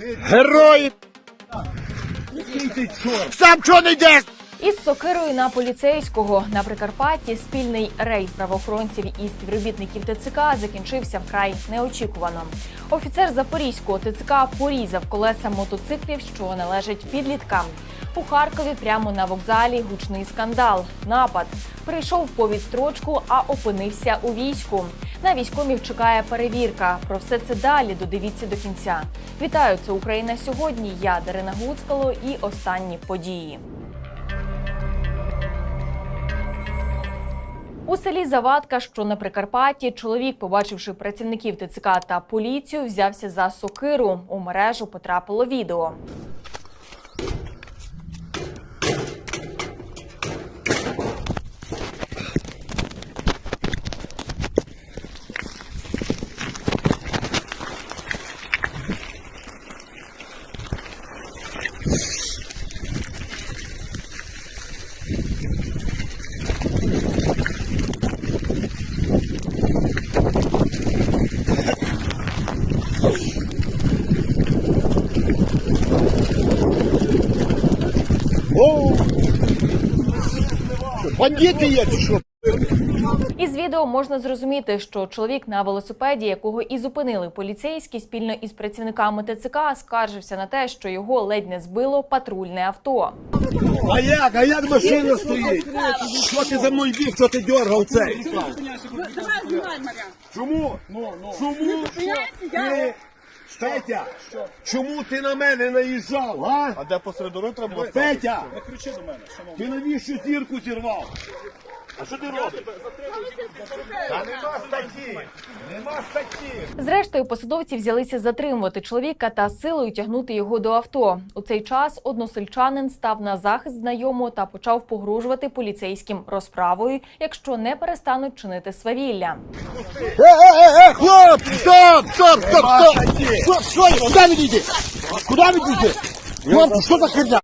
Герої! Сам чого не йдеш? Із сокирою на поліцейського на Прикарпатті спільний рейд правоохоронців і співробітників ТЦК закінчився вкрай неочікувано. Офіцер Запорізького ТЦК порізав колеса мотоциклів, що належать підліткам. У Харкові прямо на вокзалі гучний скандал. Напад прийшов по відстрочку, а опинився у війську. На військомів чекає перевірка. Про все це далі додивіться до кінця. Вітаю, це Україна сьогодні. Я Дарина Гуцкало і останні події. У селі Завадка, що на Прикарпатті, чоловік, побачивши працівників ТЦК та поліцію, взявся за сокиру. У мережу потрапило відео. Бандити є, чи що? Із відео можна зрозуміти, що чоловік на велосипеді, якого і зупинили поліцейські спільно із працівниками ТЦК, скаржився на те, що його ледь не збило патрульне авто. А як? А як машина стоїть? Що ти за мною біг, що ти дергав цей? Чому? Чому? Ти, Петя, чому ти на мене наїжджав, а? А де посеред дороги треба було Петя, Не кричи до мене, шановний. ти навіщо зірку зірвав? А що ти робиш? Та нема статті! Нема статті! Зрештою, посадовці взялися затримувати чоловіка та силою тягнути його до авто. У цей час односельчанин став на захист знайомого та почав погрожувати поліцейським розправою, якщо не перестануть чинити свавілля. Е, е, е, хлопці, стоп, стоп, стоп, стоп! Стоп, стоп, куди ви йдете? Куди ви йдете? Хлопці, що за херня?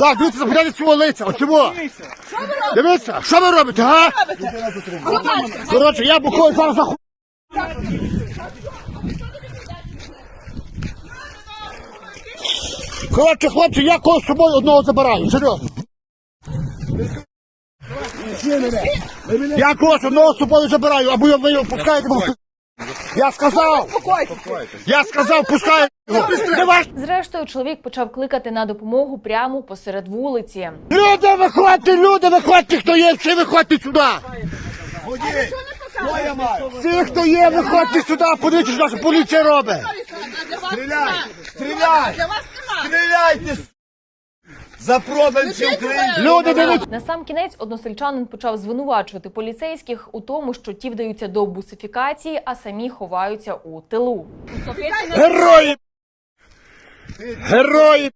Так, дивіться, запитайте цього лиця, от цього. Дивіться, що ви робите, га? Коротше, я бухою зараз заху... Коротше, хлопці, я когось з собою одного забираю, серйозно. Я когось одного з собою забираю, або ви його пускаєте. Я сказав! Я сказав, пускай його! Зрештою, чоловік почав кликати на допомогу прямо посеред вулиці. Люди, виходьте, люди, виходьте, хто є, всі виходьте сюди! Всі, хто є, виходьте сюди, подивіться, що наша поліція робить! Стріляй! Стріляй! Стріляйте! За проданці українців! Люди, дивіться! На сам кінець односельчанин почав звинувачувати поліцейських у тому, що ті вдаються до бусифікації, а самі ховаються у тилу. Герої! Герої!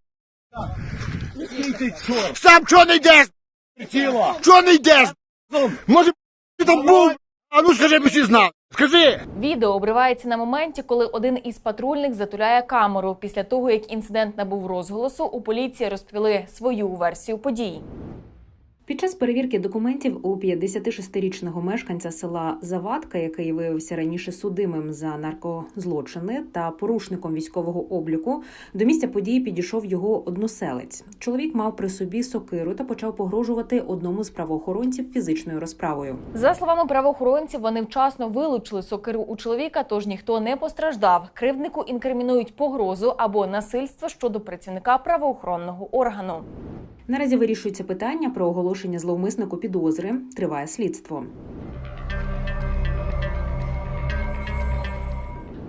Сам чого не йдеш? Чого не йдеш? Може, ти там був? А ну скажи, ми всі знали. Скажи! Відео обривається на моменті, коли один із патрульних затуляє камеру. Після того, як інцидент набув розголосу, у поліції розповіли свою версію подій. Під час перевірки документів у 56-річного мешканця села Завадка, який виявився раніше судимим за наркозлочини та порушником військового обліку, до місця події підійшов його односелець. Чоловік мав при собі сокиру та почав погрожувати одному з правоохоронців фізичною розправою. За словами правоохоронців, вони вчасно вилучили сокиру у чоловіка, тож ніхто не постраждав. Кривднику інкримінують погрозу або насильство щодо працівника правоохоронного органу. Наразі вирішується питання про оголошення зловмиснику підозри. Триває слідство.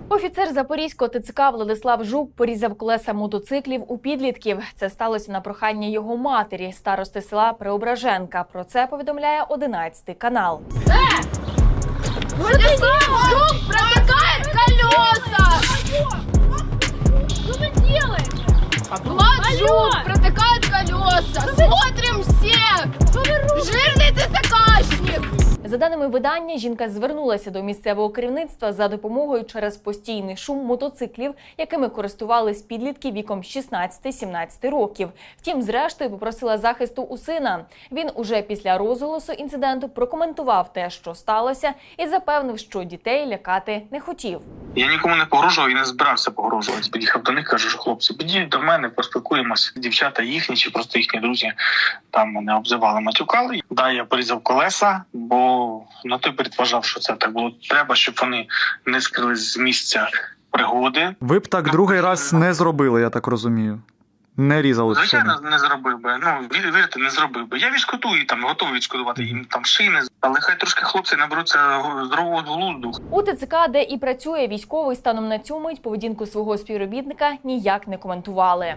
Офіцер Запорізького ТЦК Владислав Жук порізав колеса мотоциклів у підлітків. Це сталося на прохання його матері, старости села Преображенка. Про це повідомляє 11 канал. Владислав, друг протекает колеса! Что вы делаете? Влад Жук протекают колеса! Смотрим всех! Жирный ты заказчик! За даними видання, жінка звернулася до місцевого керівництва за допомогою через постійний шум мотоциклів, якими користувались підлітки віком 16-17 років. Втім, зрештою попросила захисту у сина. Він уже після розголосу інциденту прокоментував те, що сталося, і запевнив, що дітей лякати не хотів. Я нікому не погрожував і не збирався погрожувати. Під'їхав до них, кажу, що хлопці, підійдіть до мене, поспілкуємося. Дівчата їхні чи просто їхні друзі там мене обзивали, матюкали. Да, я порізав колеса, бо на той перед вважав, що це так було треба, щоб вони не скрились з місця пригоди. Ви б так другий раз не зробили, я так розумію. Не різали шини. Звичайно, не зробив би. Ну вір- вірте, не зробив би. Я відшкодую там, готовий відшкодувати їм там шини, але хай трошки хлопці наберуться здорового глузду. У ТЦК, де і працює військовий, станом на цю мить поведінку свого співробітника ніяк не коментували.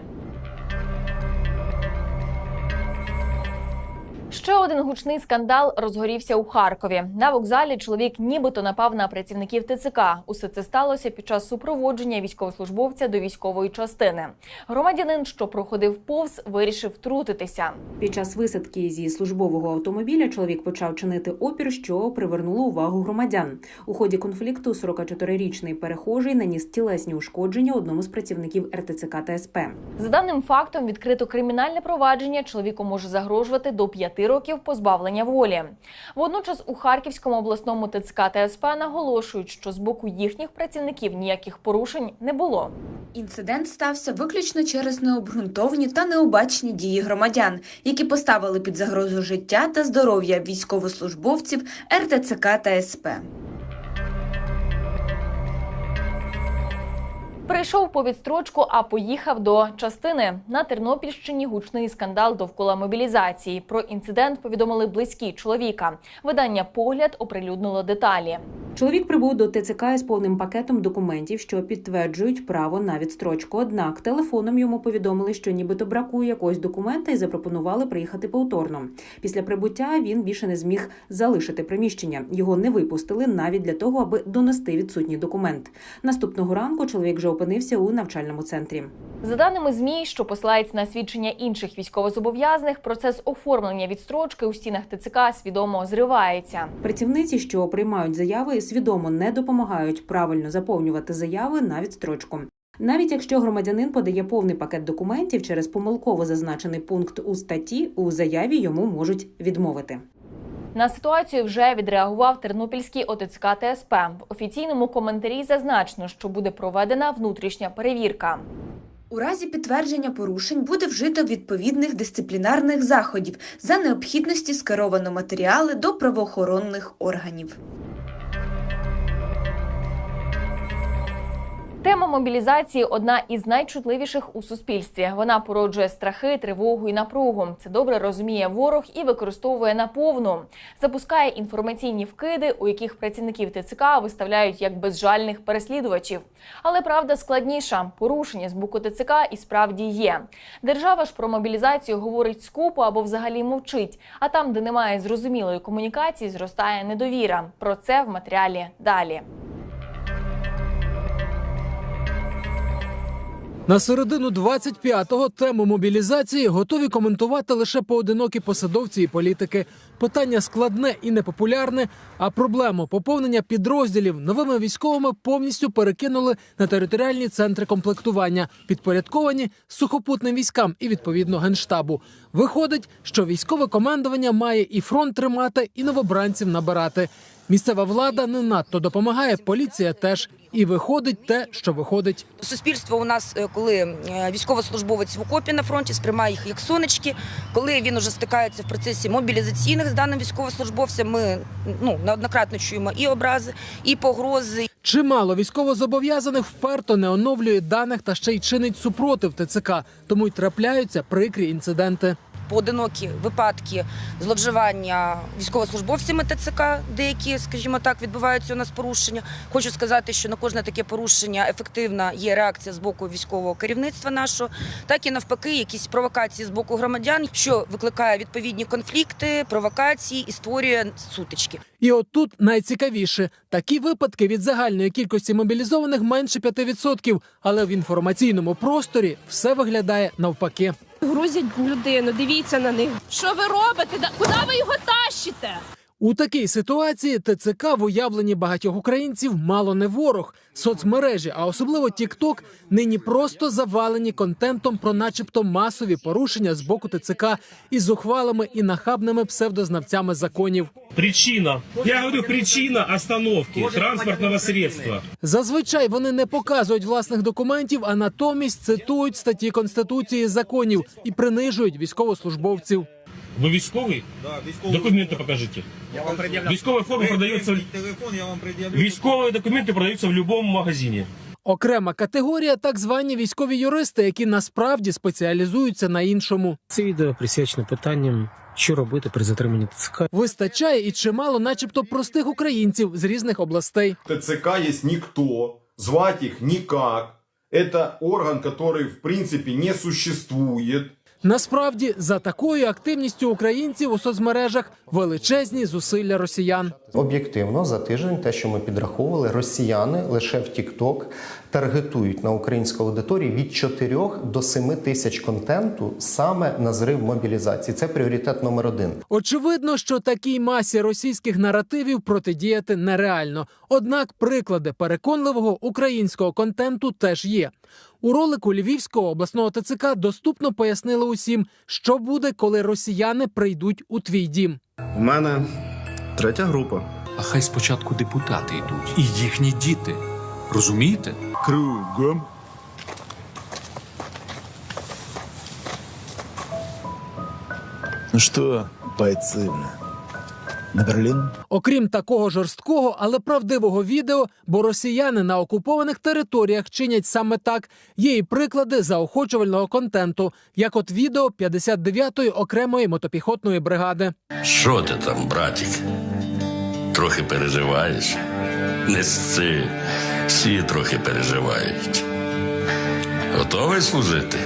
Ще один гучний скандал розгорівся у Харкові. На вокзалі чоловік нібито напав на працівників ТЦК. Усе це сталося під час супроводження військовослужбовця до військової частини. Громадянин, що проходив повз, вирішив втрутитися. Під час висадки зі службового автомобіля чоловік почав чинити опір, що привернуло увагу громадян. У ході конфлікту 44-річний перехожий наніс тілесні ушкодження одному з працівників РТЦК та СП. За даним фактом, відкрито кримінальне провадження чоловіку може загрожувати до п'яти років позбавлення волі. Водночас у Харківському обласному ТЦК та СП наголошують, що з боку їхніх працівників ніяких порушень не було. Інцидент стався виключно через необґрунтовані та необачні дії громадян, які поставили під загрозу життя та здоров'я військовослужбовців РТЦК та СП. Прийшов по відстрочку, а поїхав до частини. На Тернопільщині гучний скандал довкола мобілізації. Про інцидент повідомили близькі чоловіка. Видання погляд оприлюднило деталі. Чоловік прибув до ТЦК із повним пакетом документів, що підтверджують право на відстрочку. Однак телефоном йому повідомили, що нібито бракує якогось документа, і запропонували приїхати повторно. Після прибуття він більше не зміг залишити приміщення. Його не випустили навіть для того, аби донести відсутній документ. Наступного ранку чоловік вже опинився у навчальному центрі. За даними змі, що посилається на свідчення інших військовозобов'язаних, процес оформлення відстрочки у стінах ТЦК свідомо зривається. Працівниці, що приймають заяви, свідомо не допомагають правильно заповнювати заяви на відстрочку. Навіть якщо громадянин подає повний пакет документів через помилково зазначений пункт у статті, у заяві йому можуть відмовити. На ситуацію вже відреагував Тернопільський ОТЦК ТСП. В офіційному коментарі зазначено, що буде проведена внутрішня перевірка. У разі підтвердження порушень буде вжито відповідних дисциплінарних заходів за необхідності скеровано матеріали до правоохоронних органів. Мобілізації одна із найчутливіших у суспільстві. Вона породжує страхи, тривогу і напругу. Це добре розуміє ворог і використовує наповну. Запускає інформаційні вкиди, у яких працівників ТЦК виставляють як безжальних переслідувачів. Але правда складніша. Порушення з боку ТЦК і справді є. Держава ж про мобілізацію говорить скупо або взагалі мовчить. А там, де немає зрозумілої комунікації, зростає недовіра. Про це в матеріалі далі. На середину 25-го тему мобілізації готові коментувати лише поодинокі посадовці і політики. Питання складне і непопулярне, а проблему поповнення підрозділів новими військовими повністю перекинули на територіальні центри комплектування, підпорядковані сухопутним військам і відповідно генштабу. Виходить, що військове командування має і фронт тримати, і новобранців набирати. Місцева влада не надто допомагає, поліція теж. І виходить те, що виходить. Суспільство у нас, е, коли е, військовослужбовець в окопі на фронті сприймає їх як сонечки, коли він уже стикається в процесі мобілізаційних з даним військовослужбовцем, ми ну неоднократно чуємо і образи, і погрози, Чимало військовозобов'язаних вперто не оновлює даних та ще й чинить супротив ТЦК, тому й трапляються прикрі інциденти. Поодинокі випадки зловживання військовослужбовцями ТЦК, деякі, скажімо так, відбуваються у нас порушення. Хочу сказати, що на кожне таке порушення ефективна є реакція з боку військового керівництва нашого, так і навпаки, якісь провокації з боку громадян, що викликає відповідні конфлікти, провокації і створює сутички. І от тут найцікавіше такі випадки від загальної кількості мобілізованих менше 5%, але в інформаційному просторі все виглядає навпаки. Грузять людину, дивіться на них. Що ви робите? Куди ви його тащите? У такій ситуації ТЦК в уявленні багатьох українців мало не ворог. Соцмережі, а особливо TikTok, нині просто завалені контентом про, начебто, масові порушення з боку ТЦК із зухвалими і нахабними псевдознавцями законів. Причина. Я говорю, причина остановки транспортного средства. Зазвичай вони не показують власних документів, а натомість цитують статті конституції законів і принижують військовослужбовців. Ви військовий? Документи покажите. Військова форма продається. в- Військові документи продаються в будь-якому магазині. Окрема категорія так звані військові юристи, які насправді спеціалізуються на іншому. Це відео присвячено питанням, що робити при затриманні ТЦК. Вистачає і чимало, начебто, простих українців з різних областей. ТЦК есть никто, звать их никак. Это орган, который в принципе не существует. Насправді, за такою активністю українців у соцмережах величезні зусилля росіян. Об'єктивно, за тиждень, те, що ми підраховували, росіяни лише в TikTok таргетують на українську аудиторію від 4 до 7 тисяч контенту саме на зрив мобілізації. Це пріоритет номер один. Очевидно, що такій масі російських наративів протидіяти нереально. Однак приклади переконливого українського контенту теж є. У ролику Львівського обласного ТЦК доступно пояснили усім, що буде, коли росіяни прийдуть у твій дім. У мене третя група. А хай спочатку депутати йдуть і їхні діти. Розумієте? Кругом. Ну що, бойцы, на Берлин? Окрім такого жорсткого, але правдивого відео, бо росіяни на окупованих територіях чинять саме так. Є і приклади заохочувального контенту, як от відео 59-ї окремої мотопіхотної бригади. Що ти там, братик? Трохи переживаєш? Не сси. Всі трохи переживають. Готовий служити?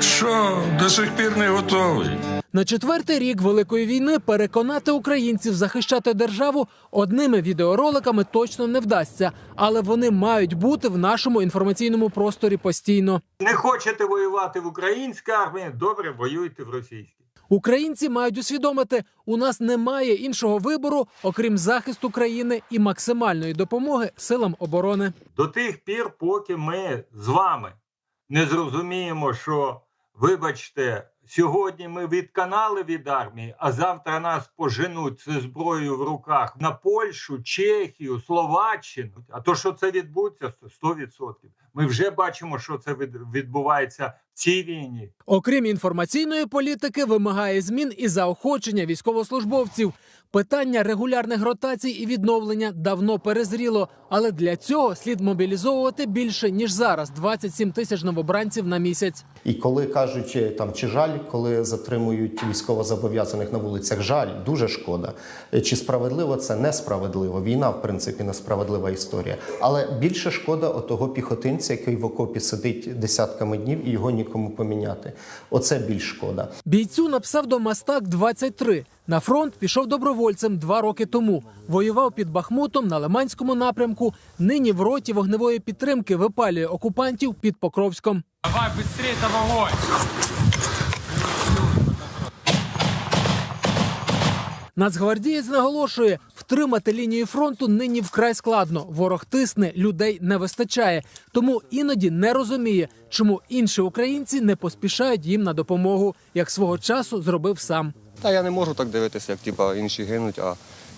Що, до сих пір не готовий? На четвертий рік великої війни переконати українців захищати державу одними відеороликами точно не вдасться, але вони мають бути в нашому інформаційному просторі постійно. Не хочете воювати в українській армії? Добре, воюйте в російській. Українці мають усвідомити, у нас немає іншого вибору, окрім захисту країни і максимальної допомоги силам оборони. До тих пір, поки ми з вами не зрозуміємо, що, вибачте, сьогодні ми відканали від армії, а завтра нас поженуть з зброєю в руках на Польщу, Чехію, Словаччину. А то, що це відбудеться, 100%. Ми вже бачимо, що це відбувається цій війні. Окрім інформаційної політики, вимагає змін і заохочення військовослужбовців. Питання регулярних ротацій і відновлення давно перезріло, але для цього слід мобілізовувати більше ніж зараз 27 тисяч новобранців на місяць. І коли кажуть там чи жаль, коли затримують військовозобов'язаних на вулицях, жаль, дуже шкода. Чи справедливо це несправедливо? Війна, в принципі, несправедлива історія. Але більше шкода отого піхотинця, який в окопі сидить десятками днів і його нікому поміняти. Оце більш шкода. Бійцю на псевдомастак 23 на фронт пішов добровольцем два роки тому. Воював під Бахмутом на Лиманському напрямку. Нині в роті вогневої підтримки випалює окупантів під Покровськом. Давай швидше, там Нацгвардієць наголошує, втримати лінію фронту нині вкрай складно. Ворог тисне, людей не вистачає. Тому іноді не розуміє, чому інші українці не поспішають їм на допомогу, як свого часу зробив сам. Та я не можу так дивитися, як типа, інші гинуть, а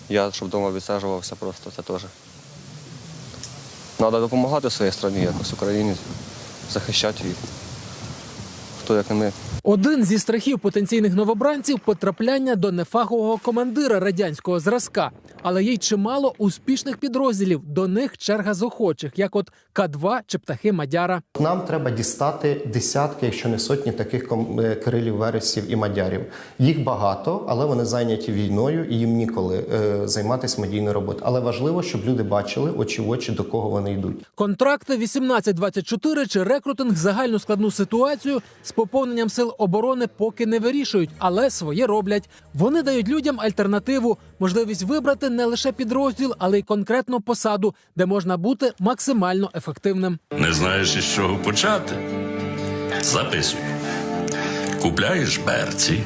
я щоб вдома відсаджувався просто, це теж. Треба допомагати своїй країні, якось українець, захищати її. Хто як не ми. Один зі страхів потенційних новобранців потрапляння до нефахового командира радянського зразка, але є й чимало успішних підрозділів. До них черга з охочих, як от К2 чи птахи Мадяра. Нам треба дістати десятки, якщо не сотні таких ком- е, вересів і мадярів. Їх багато, але вони зайняті війною і їм ніколи е, займатися медійною роботою. Але важливо, щоб люди бачили очі в очі, до кого вони йдуть. Контракти 18-24 чи рекрутинг загальну складну ситуацію з поповненням сил оборони поки не вирішують, але своє роблять. Вони дають людям альтернативу, можливість вибрати не лише підрозділ, але й конкретну посаду, де можна бути максимально ефективним. Не знаєш із чого почати? Записуй. Купляєш берці,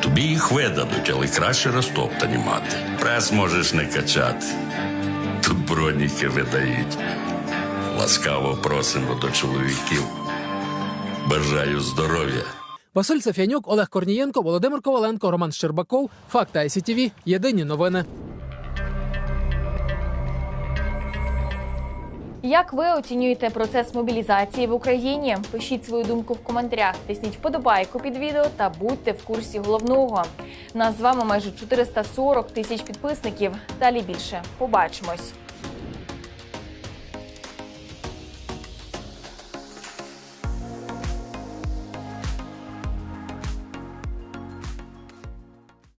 Тобі їх видадуть, але краще розтоптані мати. Прес можеш не качати. Тут броніки видають. Ласкаво просимо до чоловіків. Бажаю здоров'я. Василь Сафянюк, Олег Корнієнко, Володимир Коваленко, Роман Щербаков. Факти ICTV. Єдині новини. Як ви оцінюєте процес мобілізації в Україні? Пишіть свою думку в коментарях, тисніть вподобайку під відео та будьте в курсі головного. Нас з вами майже 440 тисяч підписників. Далі більше. Побачимось.